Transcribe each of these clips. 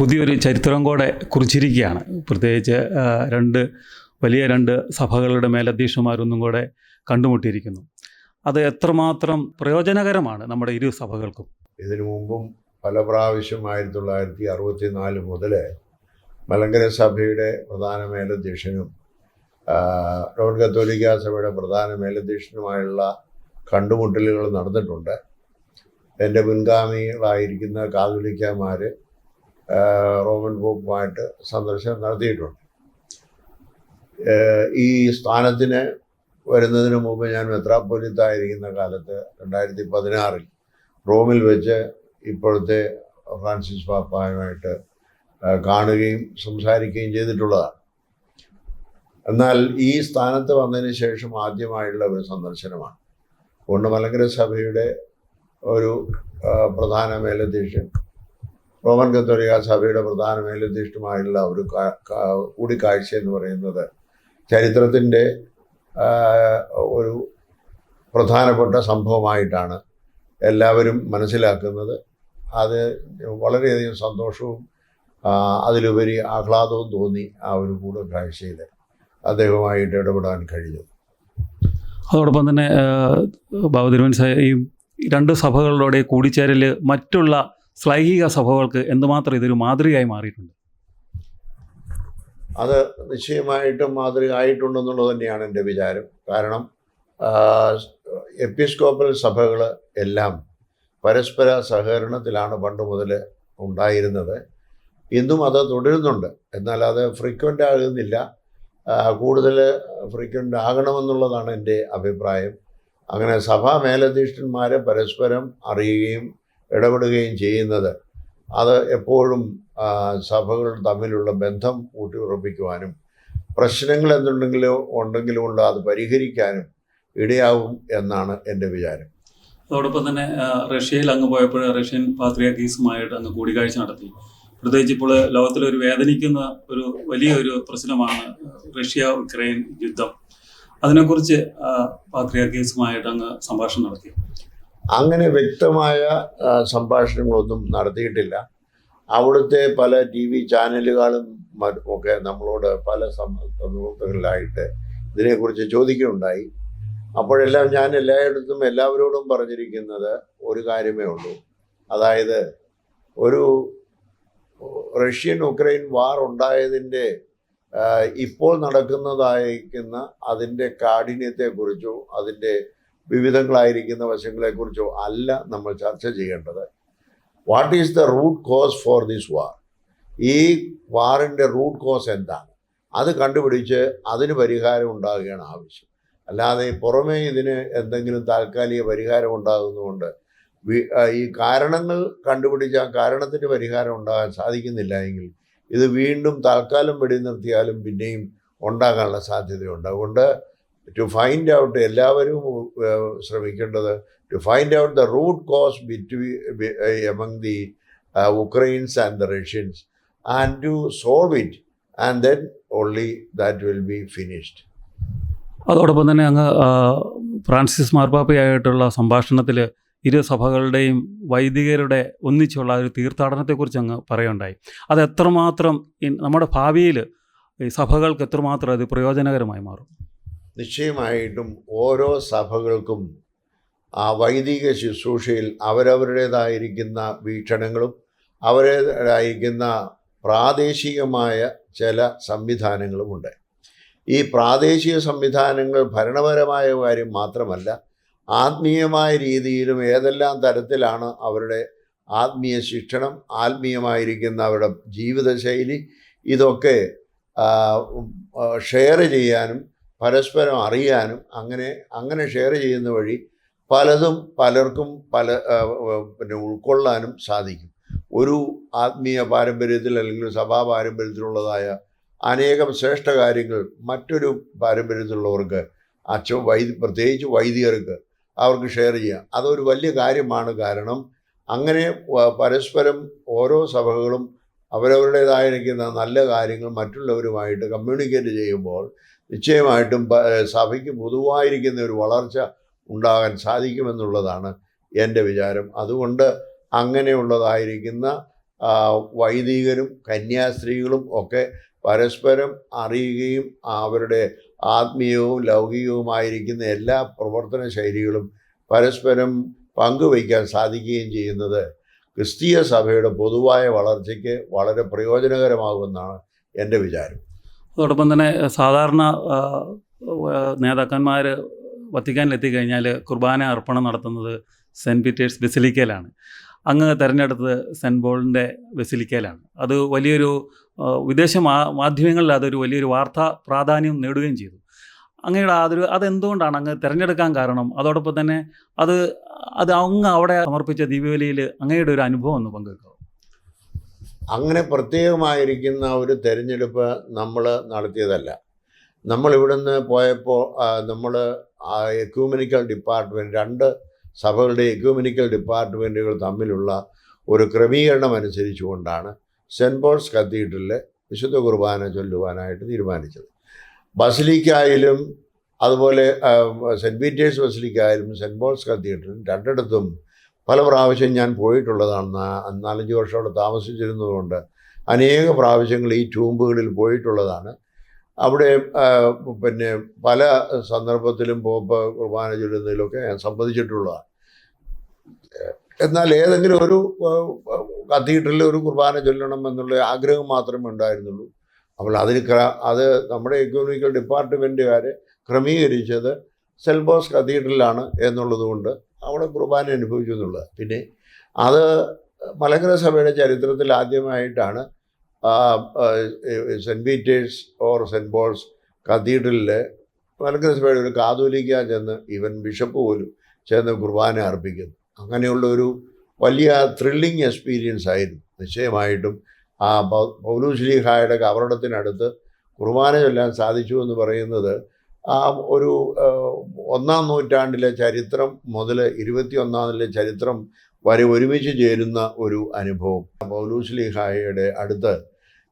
പുതിയൊരു ചരിത്രം കൂടെ കുറിച്ചിരിക്കുകയാണ്. പ്രത്യേകിച്ച് രണ്ട് വലിയ രണ്ട് സഭകളുടെ മേലധ്യക്ഷന്മാരൊന്നും കൂടെ കണ്ടുമുട്ടിയിരിക്കുന്നു. അത് എത്രമാത്രം പ്രയോജനകരമാണ് നമ്മുടെ ഇരു സഭകൾക്കും? ഇതിനു മുമ്പും പല പ്രാവശ്യം ആയിരത്തി തൊള്ളായിരത്തി അറുപത്തി നാല് മുതൽ മലങ്കര സഭയുടെ പ്രധാന മേലധ്യക്ഷനും റോമൻ കത്തോലിക്ക സഭയുടെ പ്രധാന മേലധ്യക്ഷനുമായുള്ള കണ്ടുമുട്ടലുകൾ നടന്നിട്ടുണ്ട്. എന്റെ മുൻഗാമികളായിരിക്കുന്ന കാതോലിക്കന്മാർ റോമൻ പോപ്പുമായിട്ട് സന്ദർശനം നടത്തിയിട്ടുണ്ട്. ഈ സ്ഥാനത്തിന് വരുന്നതിന് മുമ്പ് ഞാൻ മെത്രാപ്പൊലിത്തായിരിക്കുന്ന കാലത്ത് രണ്ടായിരത്തി പതിനാറിൽ റോമിൽ വെച്ച് ഇപ്പോഴത്തെ ഫ്രാൻസിസ് പാപ്പായുമായിട്ട് കാണുകയും സംസാരിക്കുകയും ചെയ്തിട്ടുള്ളതാണ്. എന്നാൽ ഈ സ്ഥാനത്ത് വന്നതിന് ശേഷം ആദ്യമായുള്ള ഒരു സന്ദർശനമാണ്. അതുകൊണ്ട് മലങ്കര സഭയുടെ ഒരു പ്രധാന മേലധ്യക്ഷൻ റോമൻ കത്തോലിക്ക സഭയുടെ പ്രധാന മേലധ്യക്ഷനുമായുള്ള ഒരു കൂടിക്കാഴ്ച എന്ന് പറയുന്നത് ചരിത്രത്തിന്റെ ഒരു പ്രധാനപ്പെട്ട സംഭവമായിട്ടാണ് എല്ലാവരും മനസ്സിലാക്കുന്നത്. അത് വളരെയധികം സന്തോഷവും അതിലുപരി ആഹ്ലാദവും തോന്നി ആ ഒരു കൂടിക്കാഴ്ചയിൽ അദ്ദേഹവുമായിട്ട് ഇടപെടാൻ കഴിഞ്ഞു. അതോടൊപ്പം തന്നെ ബാബുതിരുവൻ ഈ രണ്ട് സഭകളുടെ കൂടിച്ചേരൽ മറ്റുള്ള ശ്ലൈഹിക സഭകൾക്ക് എന്തുമാത്രം ഇതൊരു മാതൃകയായി മാറിയിട്ടുണ്ട്? അത് നിശ്ചയമായിട്ടും മാതൃക ആയിട്ടുണ്ടെന്നുള്ളത് തന്നെയാണ് എന്റെ വിചാരം. കാരണം എപ്പിസ്കോപ്പൽ സഭകൾ എല്ലാം പരസ്പര സഹകരണത്തിലാണ് പണ്ട് മുതൽ ഉണ്ടായിരുന്നത്. ഇന്നും അത് തുടരുന്നുണ്ട്. എന്നാൽ അത് ഫ്രീക്വന്റ് ആകുന്നില്ല. കൂടുതൽ ഫ്രീക്വന്റ് ആകണമെന്നുള്ളതാണ് എന്റെ അഭിപ്രായം. അങ്ങനെ സഭാ മേലധ്യക്ഷന്മാരെ പരസ്പരം അറിയുകയും ഇടപെടുകയും ചെയ്യുന്നത്. അത് എപ്പോഴും സഭകൾ തമ്മിലുള്ള ബന്ധം ഊട്ടിയുറപ്പിക്കുവാനും പ്രശ്നങ്ങൾ എന്തുണ്ടെങ്കിലോ ഉണ്ടെങ്കിലും ഉണ്ട് അത് പരിഹരിക്കാനും ഇടയാവും എന്നാണ് എന്റെ വിചാരം. അതോടൊപ്പം തന്നെ റഷ്യയിൽ അങ്ങ് പോയപ്പോൾ റഷ്യൻ പാത്രിയാക്കീസുമായിട്ട് അങ്ങ് കൂടിക്കാഴ്ച നടത്തി. പ്രത്യേകിച്ച് ഇപ്പോൾ ലോകത്തിലൊരു വേദനിക്കുന്ന ഒരു വലിയൊരു പ്രശ്നമാണ് റഷ്യ ഉക്രൈൻ യുദ്ധം. അതിനെക്കുറിച്ച് പാത്രിയാക്കീസുമായിട്ട് അങ്ങ് സംഭാഷണം നടത്തി. അങ്ങനെ വ്യക്തമായ സംഭാഷണങ്ങളൊന്നും നടത്തിയിട്ടില്ല. അവിടുത്തെ പല ടി വി ചാനലുകളും ഒക്കെ നമ്മളോട് പല സന്ദർഭങ്ങളിലായിട്ട് ഇതിനെക്കുറിച്ച് ചോദിക്കുകയുണ്ടായി. അപ്പോഴെല്ലാം ഞാൻ എല്ലായിടത്തും എല്ലാവരോടും പറഞ്ഞിരിക്കുന്നത് ഒരു കാര്യമേ ഉള്ളൂ. അതായത് ഒരു റഷ്യൻ ഉക്രൈൻ വാർ ഉണ്ടായതിന്റെ ഇപ്പോൾ നടക്കുന്നതായിരിക്കുന്ന അതിന്റെ കാഠിന്യത്തെക്കുറിച്ചോ അതിന്റെ വിവിധങ്ങളായിരിക്കുന്ന വശങ്ങളെക്കുറിച്ചോ അല്ല നമ്മൾ ചർച്ച ചെയ്യേണ്ടത്. What is the root cause for this war ഈ വാറിന്റെ റൂട്ട് കോസ് എന്താണ്? അത് കണ്ടുപിടിച്ച് അതിന് പരിഹാരം ഉണ്ടാകുകയാണ് ആവശ്യം. അല്ലാതെ പുറമേ ഇതിന് എന്തെങ്കിലും താൽക്കാലിക പരിഹാരം ഉണ്ടാകുന്നതുകൊണ്ട് ഈ കാരണങ്ങൾ കണ്ടുപിടിച്ച് ആ കാരണത്തിന് പരിഹാരം ഉണ്ടാകാൻ സാധിക്കുന്നില്ല എങ്കിൽ ഇത് വീണ്ടും താൽക്കാലം വെടി നിർത്തിയാലും പിന്നെയും ഉണ്ടാകാനുള്ള സാധ്യതയുണ്ട്. അതുകൊണ്ട് ടു ഫൈൻഡ് ഔട്ട് എല്ലാവരും ശ്രമിക്കേണ്ടത് to find out the root cause between among the Ukraines and the Russians and to solve it and then only that will be finished അതോടൊപ്പം തന്നെ അങ്ങ് ഫ്രാൻസിസ് മാർപ്പാപ്പയായിട്ടുള്ള സംഭാഷണത്തിൽ ഇരു സഭകളുടെയും വൈദികരുടെ ഒന്നിച്ചുള്ള ഒരു തീർത്ഥാടനത്തെക്കുറിച്ച് അങ്ങ് പറയുണ്ടായി അത് എത്രമാത്രം നമ്മുടെ ഭാവിയിൽ ഈ സഭകൾക്ക് എത്രമാത്രം അത് പ്രയോജനകരമായി മാറും? നിശ്ചയമായിട്ടും ഓരോ സഭകൾക്കും ആ വൈദിക ശുശ്രൂഷയിൽ അവരവരുടേതായിരിക്കുന്ന വീക്ഷണങ്ങളും അവരുടേതായിരിക്കുന്ന പ്രാദേശികമായ ചില സംവിധാനങ്ങളുമുണ്ട്. ഈ പ്രാദേശിക സംവിധാനങ്ങൾ ഭരണപരമായ കാര്യം മാത്രമല്ല ആത്മീയമായ രീതിയിലും ഏതെല്ലാം തരത്തിലാണ് അവരുടെ ആത്മീയ ശിക്ഷണം ആത്മീയമായിരിക്കുന്ന അവരുടെ ജീവിതശൈലി ഇതൊക്കെ ഷെയർ ചെയ്യാനും പരസ്പരം അറിയാനും അങ്ങനെ അങ്ങനെ ഷെയർ ചെയ്യുന്ന വഴി പലതും പലർക്കും പല പിന്നെ ഉൾക്കൊള്ളാനും സാധിക്കും. ഒരു ആത്മീയ പാരമ്പര്യത്തിൽ അല്ലെങ്കിൽ സഭാ പാരമ്പര്യത്തിലുള്ളതായ അനേകം ശ്രേഷ്ഠ കാര്യങ്ങൾ മറ്റൊരു പാരമ്പര്യത്തിലുള്ളവർക്ക് അച്ഛൻ വൈദ്യ പ്രത്യേകിച്ച് വൈദികർക്ക് അവർക്ക് ഷെയർ ചെയ്യാം. അതൊരു വലിയ കാര്യമാണ് കാരണം അങ്ങനെ പരസ്പരം ഓരോ സഭകളും അവരവരുടേതായിരിക്കുന്ന നല്ല കാര്യങ്ങൾ മറ്റുള്ളവരുമായിട്ട് കമ്മ്യൂണിക്കേറ്റ് ചെയ്യുമ്പോൾ നിശ്ചയമായിട്ടും സഭയ്ക്ക് പൊതുവായിരിക്കുന്ന ഒരു വളർച്ച ഉണ്ടാകാൻ സാധിക്കുമെന്നുള്ളതാണ് എന്റെ വിചാരം. അതുകൊണ്ട് അങ്ങനെയുള്ളതായിരിക്കുന്ന വൈദികരും കന്യാസ്ത്രീകളും ഒക്കെ പരസ്പരം അറിയുകയും അവരുടെ ആത്മീയവും ലൗകികവുമായിരിക്കുന്ന എല്ലാ പ്രവർത്തന ശൈലികളും പരസ്പരം പങ്കുവയ്ക്കാൻ സാധിക്കുകയും ചെയ്യുന്നത് ക്രിസ്തീയ സഭയുടെ പൊതുവായ വളർച്ചയ്ക്ക് വളരെ പ്രയോജനകരമാകുമെന്നാണ് എന്റെ വിചാരം. അതോടൊപ്പം തന്നെ സാധാരണ നേതാക്കന്മാർ വത്തിക്കാനിൽ എത്തിക്കഴിഞ്ഞാൽ കുർബാന അർപ്പണം നടത്തുന്നത് സെന്റ് പീറ്റേഴ്സ് ബെസിലിക്കയിലാണ്. അങ്ങ് തിരഞ്ഞെടുത്തത് സെന്റ് പോളിന്റെ ബെസിലിക്കയിലാണ്. അത് വലിയൊരു വിദേശ മാധ്യമങ്ങളിൽ അതൊരു വലിയൊരു വാർത്താ പ്രാധാന്യം നേടുകയും ചെയ്തു. അങ്ങയുടെ അതൊരു അതെന്തുകൊണ്ടാണ് അങ്ങ് തിരഞ്ഞെടുക്കാൻ കാരണം? അതോടൊപ്പം തന്നെ അത് അത് അങ്ങ് അവിടെ സമർപ്പിച്ച ദീപാവലിയിൽ അങ്ങയുടെ ഒരു അനുഭവം ഒന്ന് പങ്കുവെക്കുക അങ്ങനെ പ്രത്യേകമായിരിക്കുന്ന ഒരു തെരഞ്ഞെടുപ്പ് നമ്മൾ നടത്തിയതല്ല. നമ്മൾ ഇവിടുന്ന് പോയപ്പോൾ നമ്മൾ എക്യൂമിനിക്കൽ ഡിപ്പാർട്ട്മെന്റ് രണ്ട് സഭകളുടെ എക്യൂമിനിക്കൽ ഡിപ്പാർട്ട്മെന്റുകൾ തമ്മിലുള്ള ഒരു ക്രമീകരണം അനുസരിച്ചുകൊണ്ടാണ് സെന്റ് പോൾസ് കത്തീഡ്രലിലെ വിശുദ്ധ കുർബാന ചൊല്ലുവാനായിട്ട് തീരുമാനിച്ചത്. ബസിലിക്കായാലും അതുപോലെ സെന്റ് പീറ്റേഴ്സ് ബസിലിക്കായാലും സെന്റ് പോൾസ് കത്തീഡ്രലും രണ്ടിടത്തും പല പ്രാവശ്യം ഞാൻ പോയിട്ടുള്ളതാണ്. നാലഞ്ച് വർഷം അവിടെ താമസിച്ചിരുന്നതുകൊണ്ട് അനേക പ്രാവശ്യങ്ങൾ ഈ ട്യൂമ്പുകളിൽ പോയിട്ടുള്ളതാണ്. അവിടെ പിന്നെ പല സന്ദർഭത്തിലും പോപ്പ കുർബാന ചൊല്ലുന്നതിലൊക്കെ ഞാൻ സംബന്ധിച്ചിട്ടുള്ളതാണ്. എന്നാൽ ഏതെങ്കിലും ഒരു കത്തീഡ്രലിൽ ഒരു കുർബാന ചൊല്ലണം എന്നുള്ള ആഗ്രഹം മാത്രമേ ഉണ്ടായിരുന്നുള്ളൂ. അപ്പോൾ അതിന് അത് നമ്മുടെ എക്കണോമിക്കൽ ഡിപ്പാർട്ട്മെന്റുകാർ ക്രമീകരിച്ചത് സെൽബോസ് കത്തീഡ്രലാണ് എന്നുള്ളത് കൊണ്ട് അവിടെ കുർബാന അനുഭവിച്ചു എന്നുള്ളത്. പിന്നെ അത് മലങ്കര സഭയുടെ ചരിത്രത്തിൽ ആദ്യമായിട്ടാണ് saint Peter's or saint Paul's കത്തീഡ്രലിൽ മലങ്കര സഭയുടെ ഒരു കാതോലിക്ക ചെന്ന് ഈവൻ ബിഷപ്പ് പോലും ചെന്ന് കുർബാന അർപ്പിക്കുന്നു. അങ്ങനെയുള്ള ഒരു വലിയ ത്രില്ലിങ് എക്സ്പീരിയൻസ് ആയിരുന്നു. നിശ്ചയമായിട്ടും ആ പൗലൂശ്ലീഹായുടെ കവറിടത്തിനടുത്ത് കുർബാന ചൊല്ലാൻ സാധിച്ചു എന്ന് പറയുന്നത് ആ ഒരു ഒന്നാം നൂറ്റാണ്ടിലെ ചരിത്രം മുതൽ ഇരുപത്തി ഒന്നാമിലെ ചരിത്രം വരെ ഒരുമിച്ച് ചേരുന്ന ഒരു അനുഭവം. പൗലൂസ്ലിഹായയുടെ അടുത്ത്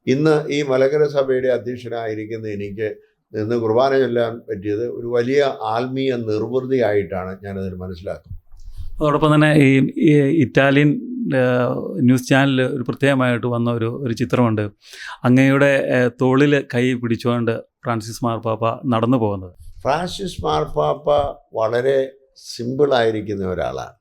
ഇന്ന് ഈ മലകര സഭയുടെ അധ്യക്ഷനായിരിക്കുന്ന എനിക്ക് നിന്ന് കുർബാന ചൊല്ലാൻ പറ്റിയത് ഒരു വലിയ ആത്മീയ നിർവൃതിയായിട്ടാണ് ഞാനതിൽ മനസ്സിലാക്കുന്നത്. അതോടൊപ്പം തന്നെ ഈ ഇറ്റാലിയൻ ന്യൂസ് ചാനലിൽ ഒരു പ്രത്യേകമായിട്ട് വന്ന ഒരു ഒരു ചിത്രമുണ്ട്. അങ്ങയുടെ തോളിൽ കൈ പിടിച്ചുകൊണ്ട് ഫ്രാൻസിസ് മാർപ്പാപ്പ നടന്നു പോകുന്നത്. ഫ്രാൻസിസ് മാർപ്പാപ്പ വളരെ സിമ്പിളായിരിക്കുന്ന ഒരാളാണ്.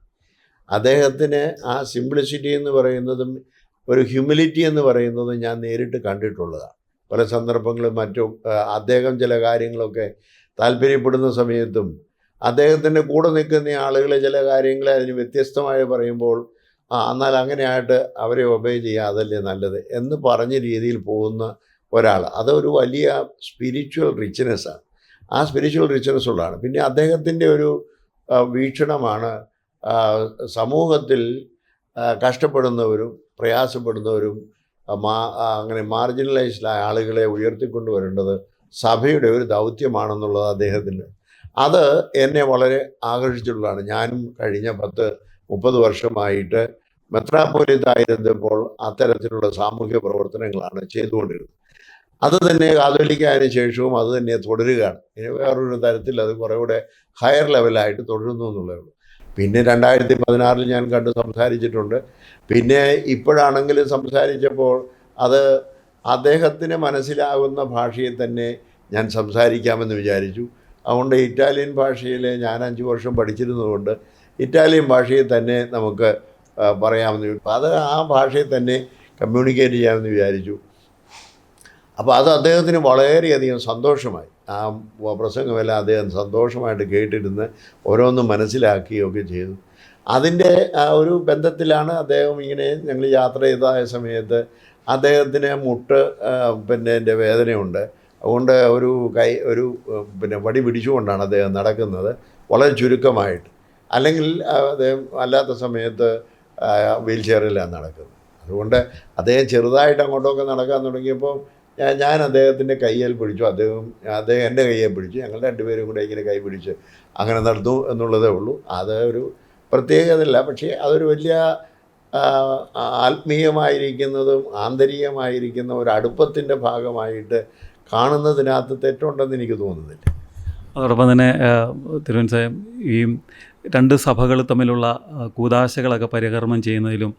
അദ്ദേഹത്തിന് ആ സിംപ്ലിസിറ്റി എന്ന് പറയുന്നതും ഒരു ഹ്യൂമിലിറ്റി എന്ന് പറയുന്നതും ഞാൻ നേരിട്ട് കണ്ടിട്ടുള്ളതാണ്. പല സന്ദർഭങ്ങളും മറ്റും അദ്ദേഹം ചില കാര്യങ്ങളൊക്കെ താല്പര്യപ്പെടുന്ന സമയത്തും അദ്ദേഹത്തിന്റെ കൂടെ നിൽക്കുന്ന ആളുകൾ ചില കാര്യങ്ങളെ അതിന് വ്യത്യസ്തമായി പറയുമ്പോൾ ആ എന്നാൽ അങ്ങനെയായിട്ട് അവരെ ഒബേ ചെയ്യുക അതല്ലേ നല്ലത് എന്ന് പറഞ്ഞ രീതിയിൽ പോകുന്ന ഒരാൾ. അതൊരു വലിയ സ്പിരിച്വൽ റിച്ച്നെസ്സാണ് ആ സ്പിരിച്വൽ റിച്ച്നെസ് ഉള്ളതാണ്. പിന്നെ അദ്ദേഹത്തിന്റെ ഒരു വീക്ഷണമാണ് സമൂഹത്തിൽ കഷ്ടപ്പെടുന്നവരും പ്രയാസപ്പെടുന്നവരും മാ അങ്ങനെ മാർജിനലൈസ്ഡായ ആളുകളെ ഉയർത്തിക്കൊണ്ടുവരേണ്ടത് സഭയുടെ ഒരു ദൗത്യമാണെന്നുള്ളത് അദ്ദേഹത്തിന് അത് എന്നെ വളരെ ആകർഷിച്ചിട്ടുള്ളതാണ്. ഞാനും കഴിഞ്ഞ പത്ത് മുപ്പത് വർഷമായിട്ട് മെത്രാപ്പോലിത്തായിരുന്നപ്പോൾ അത്തരത്തിലുള്ള സാമൂഹ്യ പ്രവർത്തനങ്ങളാണ് ചെയ്തുകൊണ്ടിരുന്നത്. അത് തന്നെ കാതോലിക്കായതിനു ശേഷവും അത് തന്നെ തുടരുകയാണ്. ഇനി വേറൊരു തരത്തിൽ അത് കുറേ കൂടെ ഹയർ ലെവലായിട്ട് തുടരുന്നു എന്നുള്ളതേ ഉള്ളൂ പിന്നെ രണ്ടായിരത്തി പതിനാറിൽ ഞാൻ കണ്ട് സംസാരിച്ചിട്ടുണ്ട്. പിന്നെ ഇപ്പോഴാണെങ്കിലും സംസാരിച്ചപ്പോൾ അത് അദ്ദേഹത്തിന് മനസ്സിലാകുന്ന ഭാഷയിൽ തന്നെ ഞാൻ സംസാരിക്കാമെന്ന് വിചാരിച്ചു. അതുകൊണ്ട് ഇറ്റാലിയൻ ഭാഷയിൽ ഞാൻ അഞ്ച് വർഷം പഠിച്ചിരുന്നതുകൊണ്ട് ഇറ്റാലിയൻ ഭാഷയിൽ തന്നെ നമുക്ക് പറയാമെന്ന് അത് ആ ഭാഷയിൽ തന്നെ കമ്മ്യൂണിക്കേറ്റ് ചെയ്യാമെന്ന് വിചാരിച്ചു. അപ്പോൾ അത് അദ്ദേഹത്തിന് വളരെയധികം സന്തോഷമായി. ആ പ്രസംഗമെല്ലാം അദ്ദേഹം സന്തോഷമായിട്ട് കേട്ടിരുന്ന് ഓരോന്നും മനസ്സിലാക്കുകയൊക്കെ ചെയ്തു. അതിന്റെ ഒരു ബന്ധത്തിലാണ് അദ്ദേഹം ഇങ്ങനെ ഞങ്ങൾ യാത്ര ചെയ്തായ സമയത്ത് അദ്ദേഹത്തിന് മുട്ട് പിന്നെ എന്റെ വേദനയുണ്ട്. അതുകൊണ്ട് ഒരു കൈ ഒരു പിന്നെ വടി പിടിച്ചുകൊണ്ടാണ് അദ്ദേഹം നടക്കുന്നത്. വളരെ ചുരുക്കമായിട്ട്. അല്ലെങ്കിൽ അദ്ദേഹം അല്ലാത്ത സമയത്ത് വീൽ ചെയറിലാണ് നടക്കുന്നത്. അതുകൊണ്ട് അദ്ദേഹം ചെറുതായിട്ട് അങ്ങോട്ടൊക്കെ നടക്കാൻ തുടങ്ങിയപ്പോൾ ഞാൻ അദ്ദേഹത്തിന്റെ കയ്യിൽ പിടിച്ചു. അദ്ദേഹം അദ്ദേഹം എന്റെ കയ്യെ പിടിച്ചു. ഞങ്ങൾ രണ്ടുപേരും കൂടെ ഇങ്ങനെ കൈ പിടിച്ച് അങ്ങനെ നടന്നു എന്നുള്ളതേ ഉള്ളൂ. അത് ഒരു പ്രത്യേകതയല്ല. പക്ഷേ അതൊരു വലിയ ആത്മീയമായിരിക്കുന്നതും ആന്തരികമായിരിക്കുന്ന ഒരു അടുപ്പത്തിന്റെ ഭാഗമായിട്ട് കാണുന്നതിനകത്ത് തെറ്റുണ്ടെന്ന് എനിക്ക് തോന്നുന്നില്ല. അതോടൊപ്പം തന്നെ സാഹിബ് ഈ രണ്ട് സഭകൾ തമ്മിലുള്ള കൂതാശകളൊക്കെ പരികർമ്മം ചെയ്യുന്നതിലും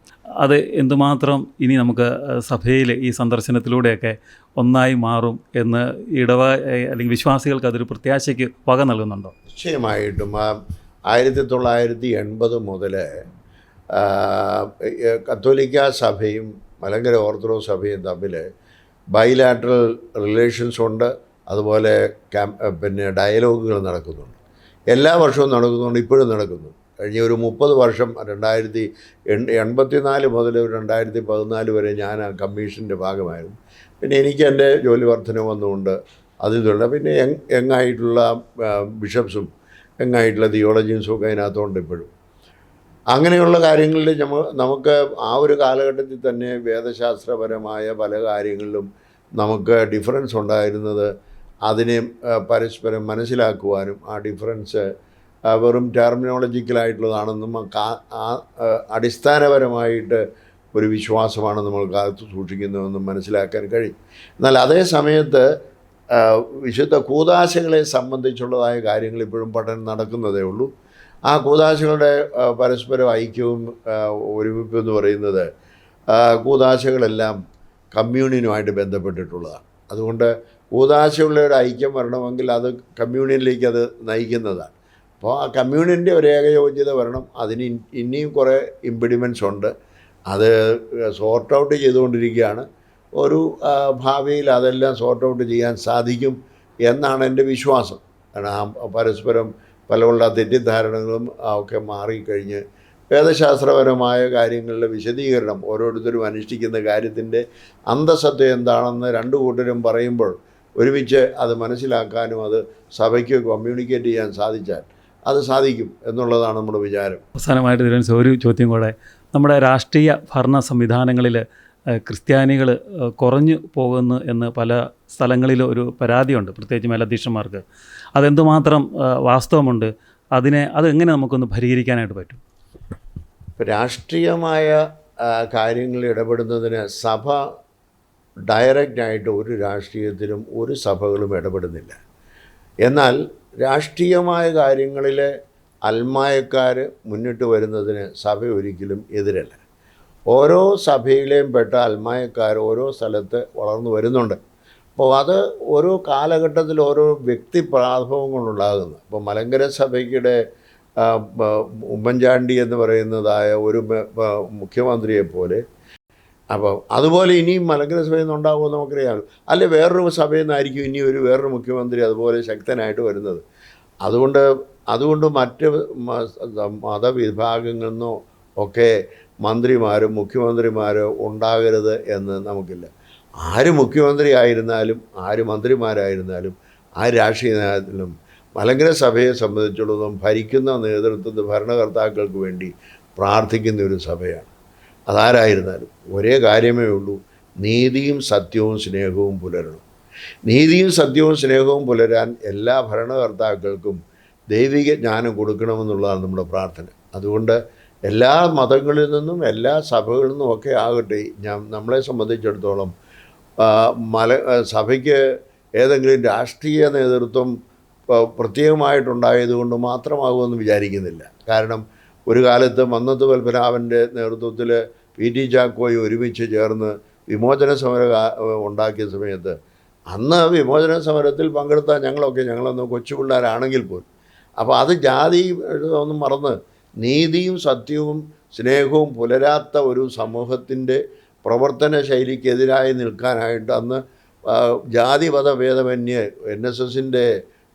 അത് എന്തുമാത്രം ഇനി നമുക്ക് സഭയിൽ ഈ സന്ദർശനത്തിലൂടെയൊക്കെ ഒന്നായി മാറും എന്ന് ഇടവ അല്ലെങ്കിൽ വിശ്വാസികൾക്ക് അതൊരു പ്രത്യാശയ്ക്ക് വക നൽകുന്നുണ്ടോ? നിശ്ചയമായിട്ടും ആയിരത്തി തൊള്ളായിരത്തി എൺപത് മുതൽ കത്തോലിക്ക സഭയും മലങ്കര ഓർത്തഡോക്സ് സഭയും തമ്മിൽ ബൈലാറ്ററൽ റിലേഷൻസ് ഉണ്ട്. അതുപോലെ പിന്നെ ഡയലോഗുകൾ നടക്കുന്നുണ്ട്. എല്ലാ വർഷവും നടക്കുന്നുണ്ട് ഇപ്പോഴും നടക്കുന്നു. കഴിഞ്ഞ ഒരു മുപ്പത് വർഷം രണ്ടായിരത്തി എൺ എൺപത്തിനാല് മുതൽ രണ്ടായിരത്തി പതിനാല് വരെ ഞാൻ ആ കമ്മീഷന്റെ ഭാഗമായിരുന്നു. പിന്നെ എനിക്ക് എന്റെ ജോലി വർധന വന്നുകൊണ്ട് അതിൽ നിന്നുള്ള പിന്നെ യങ് യങ്ങായിട്ടുള്ള ബിഷപ്സും യങ്ങായിട്ടുള്ള തിയോളജീൻസും ഒക്കെ അതിനകത്തുണ്ട് ഇപ്പോഴും. അങ്ങനെയുള്ള കാര്യങ്ങളിൽ നമ്മൾ നമുക്ക് ആ ഒരു കാലഘട്ടത്തിൽ തന്നെ വേദശാസ്ത്രപരമായ പല കാര്യങ്ങളിലും നമുക്ക് ഡിഫറൻസ് ഉണ്ടായിരുന്നത് അതിനെ പരസ്പരം മനസ്സിലാക്കുവാനും ആ ഡിഫറൻസ് വെറും ടെർമിനോളജിക്കലായിട്ടുള്ളതാണെന്നും അടിസ്ഥാനപരമായിട്ട് ഒരു വിശ്വാസമാണ് നമ്മൾ കാത്തു സൂക്ഷിക്കുന്നതെന്നും മനസ്സിലാക്കാൻ കഴിയും. എന്നാൽ അതേ സമയത്ത് വിശുദ്ധ കൂതാശകളെ സംബന്ധിച്ചുള്ളതായ കാര്യങ്ങൾ ഇപ്പോഴും പഠനം നടക്കുന്നതേ ഉള്ളൂ. ആ കൂതാശകളുടെ പരസ്പര ഐക്യവും ഒരുമിപ്പ് എന്ന് പറയുന്നത് കൂതാശകളെല്ലാം കമ്മ്യൂണിയനുമായിട്ട് ബന്ധപ്പെട്ടിട്ടുള്ളതാണ്. അതുകൊണ്ട് കൂതാശയുള്ള ഒരു ഐക്യം വരണമെങ്കിൽ അത് കമ്മ്യൂണിയനിലേക്ക് അത് നയിക്കുന്നതാണ്. അപ്പോൾ ആ കമ്മ്യൂണിയന്റെ ഒരു ഏകയോഗ്യത വരണം അതിന് ഇനിയും കുറേ ഇമ്പിഡിമെൻസ് ഉണ്ട്. അത് സോർട്ട് ഔട്ട് ചെയ്തുകൊണ്ടിരിക്കുകയാണ്. ഒരു ഭാവിയിൽ അതെല്ലാം സോർട്ട് ഔട്ട് ചെയ്യാൻ സാധിക്കും എന്നാണ് എന്റെ വിശ്വാസം. കാരണം പരസ്പരം പലവുള്ള തെറ്റിദ്ധാരണകളും ഒക്കെ മാറിക്കഴിഞ്ഞ് വേദശാസ്ത്രപരമായ കാര്യങ്ങളുടെ വിശദീകരണം ഓരോരുത്തരും അനുഷ്ഠിക്കുന്ന കാര്യത്തിന്റെ അന്തസത്വം എന്താണെന്ന് രണ്ടു കൂട്ടരും പറയുമ്പോൾ ഒരുമിച്ച് അത് മനസ്സിലാക്കാനും അത് സഭയ്ക്ക് കമ്മ്യൂണിക്കേറ്റ് ചെയ്യാൻ സാധിച്ചാൽ അത് സാധിക്കും എന്നുള്ളതാണ് നമ്മുടെ വിചാരം. അവസാനമായിട്ട് ഒരു ചോദ്യം കൂടെ. നമ്മുടെ രാഷ്ട്രീയ ഭരണ സംവിധാനങ്ങളിൽ ക്രിസ്ത്യാനികൾ കുറഞ്ഞു പോകുന്നു എന്ന് പല സ്ഥലങ്ങളിലും ഒരു പരാതിയുണ്ട് പ്രത്യേകിച്ച് മേലധ്യക്ഷന്മാർക്ക് അതെന്തുമാത്രം വാസ്തവമുണ്ട് അതിനെ അതെങ്ങനെ നമുക്കൊന്ന് പരിഹരിക്കാനായിട്ട് പറ്റും? രാഷ്ട്രീയമായ കാര്യങ്ങളിൽ ഇടപെടുന്നതിന് സഭ ഡയറക്റ്റായിട്ട് ഒരു രാഷ്ട്രീയത്തിലും ഒരു സഭകളും ഇടപെടുന്നില്ല. എന്നാൽ രാഷ്ട്രീയമായ കാര്യങ്ങളിൽ അൽമായക്കാർ മുന്നിട്ട് വരുന്നതിന് സഭ ഒരിക്കലും എതിരല്ല. ഓരോ സഭയിലെയും പെട്ട അൽമായക്കാർ ഓരോ സ്ഥലത്ത് വളർന്നു വരുന്നുണ്ട്. അപ്പോൾ അത് ഓരോ കാലഘട്ടത്തിൽ ഓരോ വ്യക്തി പ്രാഭവങ്ങളുണ്ടാകുന്നു ഇപ്പോൾ മലങ്കര സഭയ്ക്കിടെ ഉമ്മൻചാണ്ടി എന്ന് പറയുന്നതായ ഒരു മുഖ്യമന്ത്രിയെ പോലെ അപ്പോൾ അതുപോലെ ഇനിയും മലങ്കര സഭയിൽ നിന്ന് ഉണ്ടാകുമെന്ന് നമുക്കറിയാമല്ലോ. അല്ലെ വേറൊരു സഭയിൽ നിന്നായിരിക്കും ഇനി ഒരു വേറൊരു മുഖ്യമന്ത്രി അതുപോലെ ശക്തനായിട്ട് വരുന്നത്. അതുകൊണ്ട് അതുകൊണ്ട് മറ്റ് മതവിഭാഗങ്ങളിൽ നിന്നോ ഒക്കെ മന്ത്രിമാരും മുഖ്യമന്ത്രിമാരും ഉണ്ടാകരുത് എന്ന് നമുക്കില്ല. ആര് മുഖ്യമന്ത്രി ആയിരുന്നാലും ആര് മന്ത്രിമാരായിരുന്നാലും ആ രാഷ്ട്രീയ നേതാക്കളും മലങ്കര സഭയെ സംബന്ധിച്ചിടത്തോളം ഭരിക്കുന്ന നേതൃത്വത്തിൽ ഭരണകർത്താക്കൾക്ക് വേണ്ടി പ്രാർത്ഥിക്കുന്ന ഒരു സഭയാണ്. അതാരായിരുന്നാലും ഒരേ കാര്യമേ ഉള്ളൂ നീതിയും സത്യവും സ്നേഹവും പുലരണം. നീതിയും സത്യവും സ്നേഹവും പുലരാൻ എല്ലാ ഭരണകർത്താക്കൾക്കും ദൈവിക ജ്ഞാനം കൊടുക്കണമെന്നുള്ളതാണ് നമ്മുടെ പ്രാർത്ഥന. അതുകൊണ്ട് എല്ലാ മതങ്ങളിൽ നിന്നും എല്ലാ സഭകളിൽ നിന്നും ഒക്കെ ആകട്ടെ ഞാൻ നമ്മളെ സംബന്ധിച്ചിടത്തോളം മല സഭയ്ക്ക് ഏതെങ്കിലും രാഷ്ട്രീയ നേതൃത്വം പ്രത്യേകമായിട്ടുണ്ടായതുകൊണ്ട് മാത്രമാകുമെന്ന് വിചാരിക്കുന്നില്ല. കാരണം ഒരു കാലത്ത് മന്നത്ത് പത്മനാഭന്റെ നേതൃത്വത്തിൽ പി ടി ചാക്കോയി ഒരുമിച്ച് ചേർന്ന് വിമോചന സമര ഉണ്ടാക്കിയ സമയത്ത് അന്ന് വിമോചന സമരത്തിൽ പങ്കെടുത്ത ഞങ്ങളൊക്കെ ഞങ്ങളൊന്ന് കൊച്ചു പിള്ളേരാണെങ്കിൽ പോലും. അപ്പോൾ അത് ജാതി ഒന്നും മറന്ന് നീതിയും സത്യവും സ്നേഹവും പുലരാത്ത ഒരു സമൂഹത്തിന്റെ പ്രവർത്തന ശൈലിക്കെതിരായി നിൽക്കാനായിട്ട് അന്ന് ജാതിപത ജാതി മതഭേദമന്യേ എൻ എസ് എസിന്റെ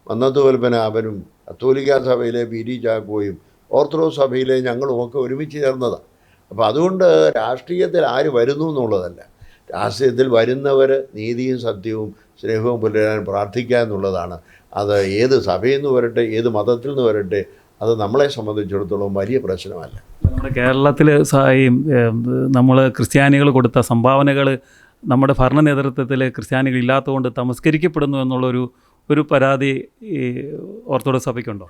മന്നത്ത് പത്മനാഭനും കത്തോലിക്ക സഭയിലെ പി ഡി ചാക്കോയും ഓർത്തഡോക്സ് സഭയിലെ ഞങ്ങളും ഒക്കെ ഒരുമിച്ച് ചേർന്നതാണ് അപ്പോൾ അതുകൊണ്ട് രാഷ്ട്രീയത്തിൽ ആര് വരുന്നു എന്നുള്ളതല്ല. രാഷ്ട്രീയത്തിൽ വരുന്നവർ നീതിയും സത്യവും സ്നേഹവും പുലരാൻ പ്രാർത്ഥിക്കുക എന്നുള്ളതാണ്. അത് ഏത് സഭയിൽ നിന്ന് വരട്ടെ ഏത് മതത്തിൽ നിന്ന് വരട്ടെ അത് നമ്മളെ സംബന്ധിച്ചിടത്തോളം വലിയ പ്രശ്നമല്ല. നമ്മുടെ കേരളത്തിൽ സഹായം നമ്മൾ ക്രിസ്ത്യാനികൾ കൊടുത്ത സംഭാവനകൾ നമ്മുടെ ഭരണ നേതൃത്വത്തിൽ ക്രിസ്ത്യാനികൾ ഇല്ലാത്തതുകൊണ്ട് തമസ്കരിക്കപ്പെടുന്നു എന്നുള്ളൊരു ഒരു പരാതി ഈ ഓർത്തഡോക്സ് സഭയ്ക്കുണ്ടോ?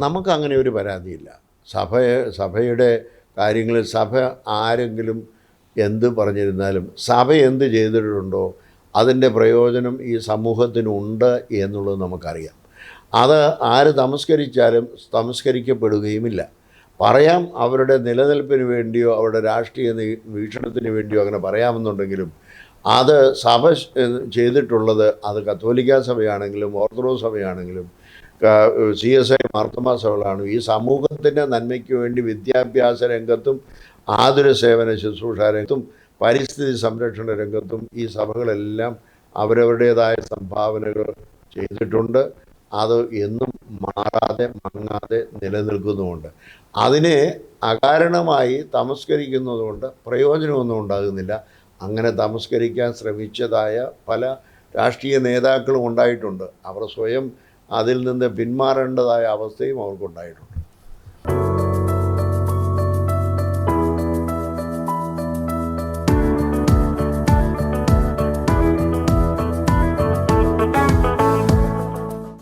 നമുക്ക് അങ്ങനെ ഒരു പരാതിയില്ല. സഭ സഭയുടെ കാര്യങ്ങളിൽ സഭ ആരെങ്കിലും എന്ത് പറഞ്ഞിരുന്നാലും സഭ എന്ത് ചെയ്തിട്ടുണ്ടോ അതിന്റെ പ്രയോജനം ഈ സമൂഹത്തിനുണ്ട് എന്നുള്ളത് നമുക്കറിയാം. അത് ആര് തമസ്കരിച്ചാലും തമസ്കരിക്കപ്പെടുകയുമില്ല. പറയാം അവരുടെ നിലനിൽപ്പിന് വേണ്ടിയോ അവരുടെ രാഷ്ട്രീയ വീക്ഷണത്തിന് വേണ്ടിയോ അങ്ങനെ പറയാമെന്നുണ്ടെങ്കിലും അത് സഭ ചെയ്തിട്ടുള്ളത് അത് കത്തോലിക്ക സഭയാണെങ്കിലും ഓർത്തഡോക്സ് സഭയാണെങ്കിലും സി എസ് ഐ മാർത്തമാ സഭകളാണ്. ഈ സമൂഹത്തിന്റെ നന്മയ്ക്ക് വേണ്ടി വിദ്യാഭ്യാസ രംഗത്തും ആതുര സേവന ശുശ്രൂഷ രംഗത്തും പരിസ്ഥിതി സംരക്ഷണ രംഗത്തും ഈ സഭകളെല്ലാം അവരവരുടേതായ സംഭാവനകൾ ചെയ്തിട്ടുണ്ട്. അത് എന്നും മാറാതെ മങ്ങാതെ നിലനിൽക്കുന്നുമുണ്ട് അതിനെ അകാരണമായി തമസ്കരിക്കുന്നതുകൊണ്ട് പ്രയോജനമൊന്നും ഉണ്ടാകുന്നില്ല. അങ്ങനെ തമസ്കരിക്കാൻ ശ്രമിച്ചതായ പല രാഷ്ട്രീയ നേതാക്കളും ഉണ്ടായിട്ടുണ്ട്. അവർ സ്വയം അതിൽ നിന്ന് പിന്മാറേണ്ടതായ അവസ്ഥയും അവർക്കുണ്ടായിട്ടുണ്ട്.